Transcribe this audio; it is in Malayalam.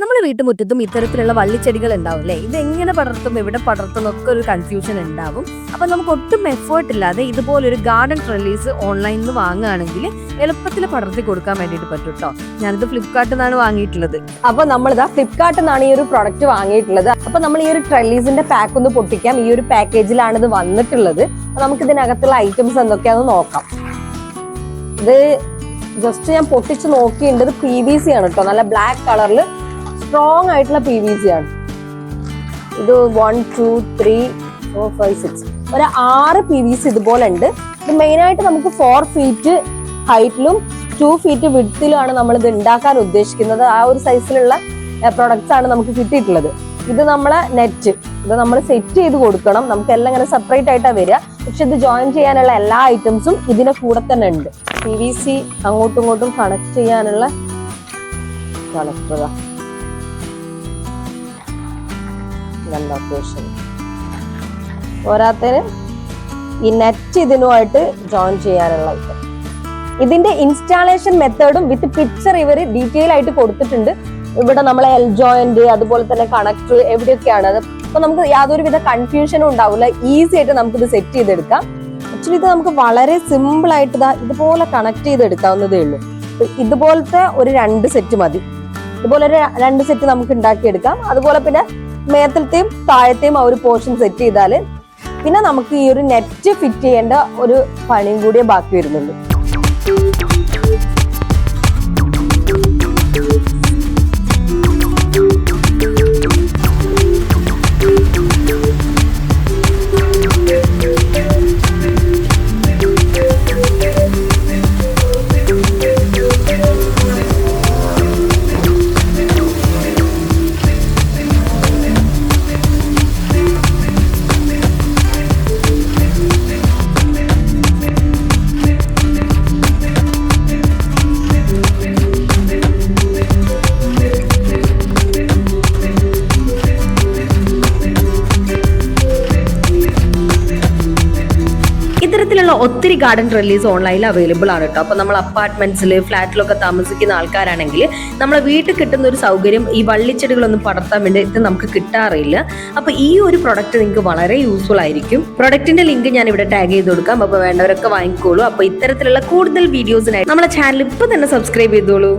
നമ്മുടെ വീട്ടുമുറ്റത്തും ഇത്തരത്തിലുള്ള വള്ളിച്ചെടികൾ ഉണ്ടാവില്ലേ ഇത് എങ്ങനെ പടർത്തും എവിടെ പടർത്തും ഒക്കെ ഒരു കൺഫ്യൂഷൻ ഉണ്ടാവും. അപ്പൊ നമുക്ക് ഒട്ടും എഫേർട്ട് ഇല്ലാതെ ഇതുപോലൊരു ഗാർഡൻ ട്രെല്ലീസ് ഓൺലൈനിൽ നിന്ന് വാങ്ങുകയാണെങ്കിൽ എളുപ്പത്തിൽ പടർത്തി കൊടുക്കാൻ വേണ്ടിയിട്ട് പറ്റും കേട്ടോ ഞാനിത് ഫ്ലിപ്കാർട്ടിൽ നിന്നാണ് വാങ്ങിയിട്ടുള്ളത്. അപ്പൊ നമ്മളിതാ ഫ്ലിപ്കാർട്ടിൽ നിന്നാണ് ഈ ഒരു പ്രൊഡക്റ്റ് വാങ്ങിയിട്ടുള്ളത്. അപ്പൊ നമ്മൾ ഈ ഒരു ട്രെല്ലീസിന്റെ പാക്ക് ഒന്ന് പൊട്ടിക്കാം. ഈ ഒരു പാക്കേജിലാണ് ഇത് വന്നിട്ടുള്ളത്. നമുക്ക് ഇതിനകത്തുള്ള ഐറ്റംസ് എന്തൊക്കെയാണെന്ന് നോക്കാം. ഇത് ജസ്റ്റ് ഞാൻ പൊട്ടിച്ച് നോക്കിയിട്ടുണ്ട്. പി വി സി ആണ് കേട്ടോ നല്ല ബ്ലാക്ക് കളറിൽ സ്ട്രോങ് ആയിട്ടുള്ള പി വി സി ആണ്. ഇത് one two three four five six ഒരു ആറ് പി വി സി ഇതുപോലെ ഉണ്ട്. ഇത് മെയിൻ ആയിട്ട് നമുക്ക് ഫോർ ഫീറ്റ് ഹൈറ്റിലും ടു ഫീറ്റ് വിഡ്ത്തിലുമാണ് നമ്മൾ ഇത് ഉണ്ടാക്കാൻ ഉദ്ദേശിക്കുന്നത്. ആ ഒരു സൈസിലുള്ള പ്രൊഡക്ട്സ് ആണ് നമുക്ക് കിട്ടിയിട്ടുള്ളത്. ഇത് നമ്മളെ നെറ്റ് ഇത് നമ്മൾ സെറ്റ് ചെയ്ത് കൊടുക്കണം. നമുക്ക് എല്ലാം ഇങ്ങനെ സെപ്പറേറ്റ് ആയിട്ടാണ് വരിക. പക്ഷെ ഇത് ജോയിൻ ചെയ്യാനുള്ള എല്ലാ ഐറ്റംസും ഇതിന്റെ കൂടെ തന്നെ ഉണ്ട്. പി വി സി അങ്ങോട്ടും ഇങ്ങോട്ടും കണക്ട് ചെയ്യാനുള്ള കണക്ടർ ലൊക്കേഷൻ പോരാത്തതിന് ഈ നെറ്റ് ഇതിനുമായിട്ട് ജോയിൻ ചെയ്യാനുള്ള ഇത്. ഇതിന്റെ ഇൻസ്റ്റാളേഷൻ മെത്തേഡും വിത്ത് പിക്ചർ ഇവർ ഡീറ്റെയിൽ ആയിട്ട് കൊടുത്തിട്ടുണ്ട്. ഇവിടെ നമ്മളെ എൽ ജോയിന്റ് അതുപോലെ തന്നെ കണക്ട് എവിടെയൊക്കെയാണ് അത്. അപ്പൊ നമുക്ക് യാതൊരു വിധ കൺഫ്യൂഷനും ഉണ്ടാവില്ല. ഈസി ആയിട്ട് നമുക്ക് ഇത് സെറ്റ് ചെയ്തെടുക്കാം. ആക്ച്വലി ഇത് നമുക്ക് വളരെ സിമ്പിൾ ആയിട്ട് ഇതാ ഇതുപോലെ കണക്ട് ചെയ്തെടുക്കാവുന്നതേ ഉള്ളൂ. ഇതുപോലത്തെ ഒരു രണ്ട് സെറ്റ് മതി. ഇതുപോലെ ഒരു രണ്ട് സെറ്റ് നമുക്ക് ഉണ്ടാക്കിയെടുക്കാം. അതുപോലെ പിന്നെ മേത്തലത്തെയും താഴത്തെയും ആ ഒരു പോർഷൻ സെറ്റ് ചെയ്താൽ പിന്നെ നമുക്ക് ഈ ഒരു നെറ്റ് ഫിറ്റ് ചെയ്യേണ്ട ഒരു പണിയും കൂടിയേ ബാക്കി വരുന്നുള്ളൂ. ഇത്തരത്തിലുള്ള ഒത്തിരി ഗാർഡൻ റിലീസ് ഓൺലൈനിൽ അവൈലബിൾ ആണ് കേട്ടോ അപ്പൊ നമ്മൾ അപ്പാർട്ട്മെന്റ്സിൽ ഫ്ലാറ്റിലൊക്കെ താമസിക്കുന്ന ആൾക്കാരാണെങ്കിൽ നമ്മളെ വീട്ടിൽ കിട്ടുന്ന ഒരു സൗകര്യം ഈ വള്ളിച്ചെടികളൊന്നും പടർത്താൻ വേണ്ടിയിട്ട് നമുക്ക് കിട്ടാറില്ല. അപ്പോൾ ഈ ഒരു പ്രൊഡക്റ്റ് നിങ്ങൾക്ക് വളരെ യൂസ്ഫുൾ ആയിരിക്കും. പ്രൊഡക്റ്റിന്റെ ലിങ്ക് ഞാൻ ഇവിടെ ടാഗ് ചെയ്ത് കൊടുക്കാം. അപ്പോൾ വേണ്ടവരൊക്കെ വാങ്ങിക്കോളൂ. അപ്പോൾ ഇത്തരത്തിലുള്ള കൂടുതൽ വീഡിയോസിനായി നമ്മളെ ചാനൽ ഇപ്പൊ തന്നെ സബ്സ്ക്രൈബ് ചെയ്തോളൂ.